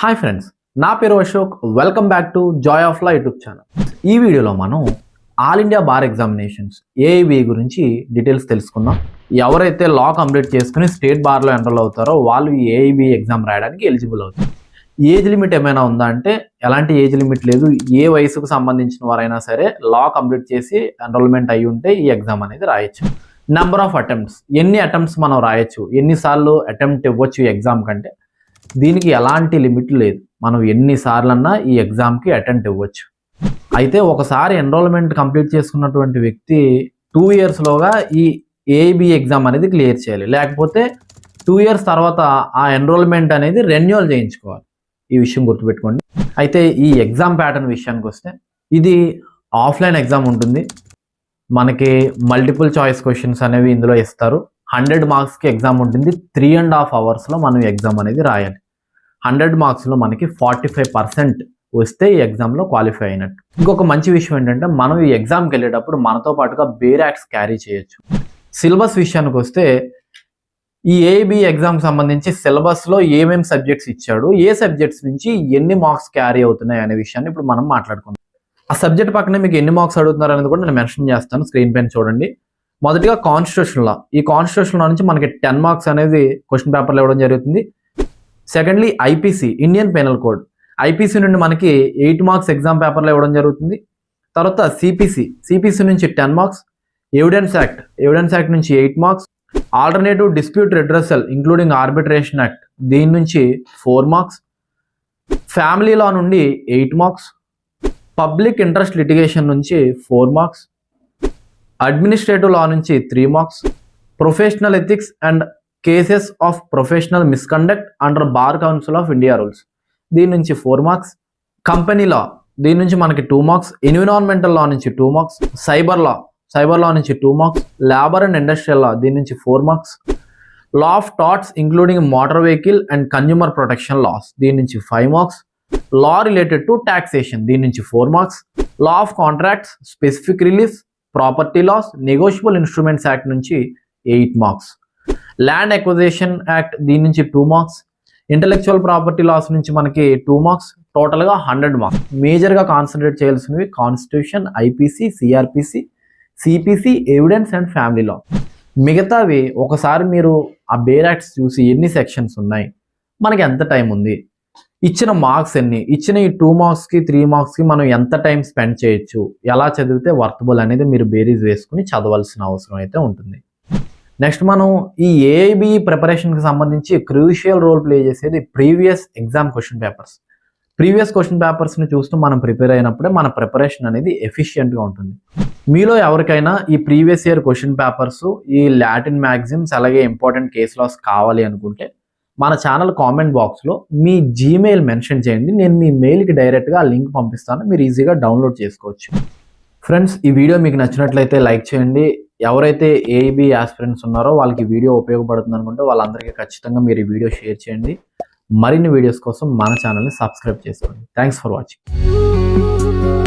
Hi friends నా పేరు Ashok. Welcome back to joy of law YouTube channel ఈ వీడియోలో మనం all India bar examinations AIB గురించి డీటెయిల్స్ తెలుసుకుందాం. ఎవరైతే లా కంప్లీట్ చేసుకుని స్టేట్ బార్లో ఎన్రోల్ అవుతారో వాళ్ళు ఈ ఏఐబి ఎగ్జామ్ రాయడానికి ఎలిజిబుల్ అవుతారు. ఏజ్ లిమిట్ ఏమైనా ఉందా అంటే ఎలాంటి ఏజ్ లిమిట్ లేదు. ఏ వయసుకు సంబంధించిన వారైనా సరే లా కంప్లీట్ చేసి ఎన్రోల్మెంట్ అయి ఉంటే ఈ ఎగ్జామ్ అనేది రాయొచ్చు. నెంబర్ ఆఫ్ అటెంప్ట్స్ ఎన్ని అటెంప్ట్స్ మనం రాయొచ్చు? ఎన్నిసార్లు అటెంప్ట్ ఇవ్వచ్చు ఈ ఎగ్జామ్ కంటే? దీనికి ఎలాంటి లిమిట్ లేదు. మనం ఎన్నిసార్లన్నా ఈ ఎగ్జామ్కి అటెంప్ట్ ఇవ్వచ్చు. అయితే ఒకసారి ఎన్రోల్మెంట్ కంప్లీట్ చేసుకున్నటువంటి వ్యక్తి టూ ఇయర్స్లోగా ఈ ఏబి ఎగ్జామ్ అనేది క్లియర్ చేయాలి. లేకపోతే టూ ఇయర్స్ తర్వాత ఆ ఎన్రోల్మెంట్ అనేది రెన్యువల్ చేయించుకోవాలి. ఈ విషయం గుర్తుపెట్టుకోండి. అయితే ఈ ఎగ్జామ్ ప్యాటర్న్ విషయానికి వస్తే ఇది ఆఫ్లైన్ ఎగ్జామ్ ఉంటుంది. మనకి మల్టిపుల్ చాయిస్ క్వశ్చన్స్ అనేవి ఇందులో ఇస్తారు. హండ్రెడ్ మార్క్స్కి ఎగ్జామ్ ఉంటుంది. త్రీ అండ్ హాఫ్ అవర్స్లో మనం ఎగ్జామ్ అనేది రాయాలి. హండ్రెడ్ మార్క్స్లో మనకి ఫార్టీ ఫైవ్ పర్సెంట్ వస్తే ఈ ఎగ్జామ్లో క్వాలిఫై అయినట్టు. ఇంకొక మంచి విషయం ఏంటంటే మనం ఈ ఎగ్జామ్కి వెళ్ళేటప్పుడు మనతో పాటుగా బేరాక్స్ క్యారీ చేయొచ్చు. సిలబస్ విషయానికి వస్తే ఈ ఏబి ఎగ్జామ్ సంబంధించి సిలబస్లో ఏమేమి సబ్జెక్ట్స్ ఇచ్చాడు ఏ సబ్జెక్ట్స్ నుంచి ఎన్ని మార్క్స్ క్యారీ అవుతున్నాయి అనే విషయాన్ని ఇప్పుడు మనం మాట్లాడుకుందాం. ఆ సబ్జెక్ట్ పక్కనే మీకు ఎన్ని మార్క్స్ అడుగుతున్నారు అనేది కూడా నేను మెన్షన్ చేస్తాను స్క్రీన్ పైన చూడండి. మొదటిగా కాన్స్టిట్యూషన్ లా ఈ కాన్స్టిట్యూషన్ లా నుంచి మనకి టెన్ మార్క్స్ అనేది క్వశ్చన్ పేపర్లో ఇవ్వడం జరుగుతుంది. Secondly IPC Indian penal code IPC నుండి మనకి ఎయిట్ మార్క్స్ ఎగ్జామ్ పేపర్లో ఇవ్వడం జరుగుతుంది. తర్వాత సిపిసి సిపిసి నుంచి ten marks evidence act evidence act నుంచి eight marks alternative dispute redressal including arbitration act దీని నుంచి ఫోర్ మార్క్స్ ఫ్యామిలీ లా నుండి eight marks public interest litigation నుంచి ఫోర్ మార్క్స్ అడ్మినిస్ట్రేటివ్ లా నుంచి three marks professional ethics and cases of professional misconduct under bar council of India rules దీని నుంచి four marks company law దీని నుంచి మనకి two marks environmental law నుంచి two marks cyber law cyber law నుంచి two marks labour and industrial law దీని నుంచి four marks law of torts including motor vehicle and consumer protection laws దీని నుంచి five marks law related to taxation దీని నుంచి four marks law of contracts specific relief property laws negotiable instruments act నుంచి eight marks land acquisition act దీని నుంచి two marks intellectual property laws నుంచి మనకి two marks టోటల్గా హండ్రెడ్ మార్క్స్ మేజర్గా concentrate చేయాల్సినవి constitution IPC CrPC CPC evidence and family law మిగతావి ఒకసారి మీరు ఆ బేర్ యాక్ట్స్ చూసి ఎన్ని సెక్షన్స్ ఉన్నాయి? మనకి ఎంత టైం ఉంది? ఇచ్చిన మార్క్స్ ఎన్ని? ఇచ్చిన ఈ టూ మార్క్స్కి త్రీ మార్క్స్కి మనం ఎంత టైం స్పెండ్ చేయొచ్చు? ఎలా చదివితే వర్తబుల్ అనేది మీరు బేరీస్ వేసుకుని చదవాల్సిన అవసరం అయితే ఉంటుంది. నెక్స్ట్ మనం ఈ ఏఐబి ప్రిపరేషన్కి సంబంధించి క్రూషియల్ రోల్ ప్లే చేసేది previous exam question papers previous question పేపర్స్ని చూస్తూ మనం ప్రిపేర్ అయినప్పుడే మన ప్రిపరేషన్ అనేది ఎఫిషియెంట్గా ఉంటుంది. మీలో ఎవరికైనా ఈ ప్రీవియస్ ఇయర్ క్వశ్చన్ పేపర్స్ ఈ లాటిన్ మ్యాగ్జిమ్స్ అలాగే ఇంపార్టెంట్ కేస్ లాస్ కావాలి అనుకుంటే మన ఛానల్ కామెంట్ బాక్స్లో మీ జీమెయిల్ మెన్షన్ చేయండి. నేను మీ మెయిల్కి డైరెక్ట్గా లింక్ పంపిస్తాను. మీరు ఈజీగా డౌన్లోడ్ చేసుకోవచ్చు. ఫ్రెండ్స్ ఈ వీడియో మీకు నచ్చినట్లయితే లైక్ చేయండి. ఎవరైతే ఏబి ఆస్పిరెంట్స్ ఉన్నారో వాళ్ళకి వీడియో ఉపయోగపడుతుంది అనుకుంటే వాళ్ళందరికీ ఖచ్చితంగా మీరు ఈ వీడియో షేర్ చేయండి. మరిన్ని వీడియోస్ కోసం మన ఛానల్ని సబ్స్క్రైబ్ చేసుకోండి. Thanks for watching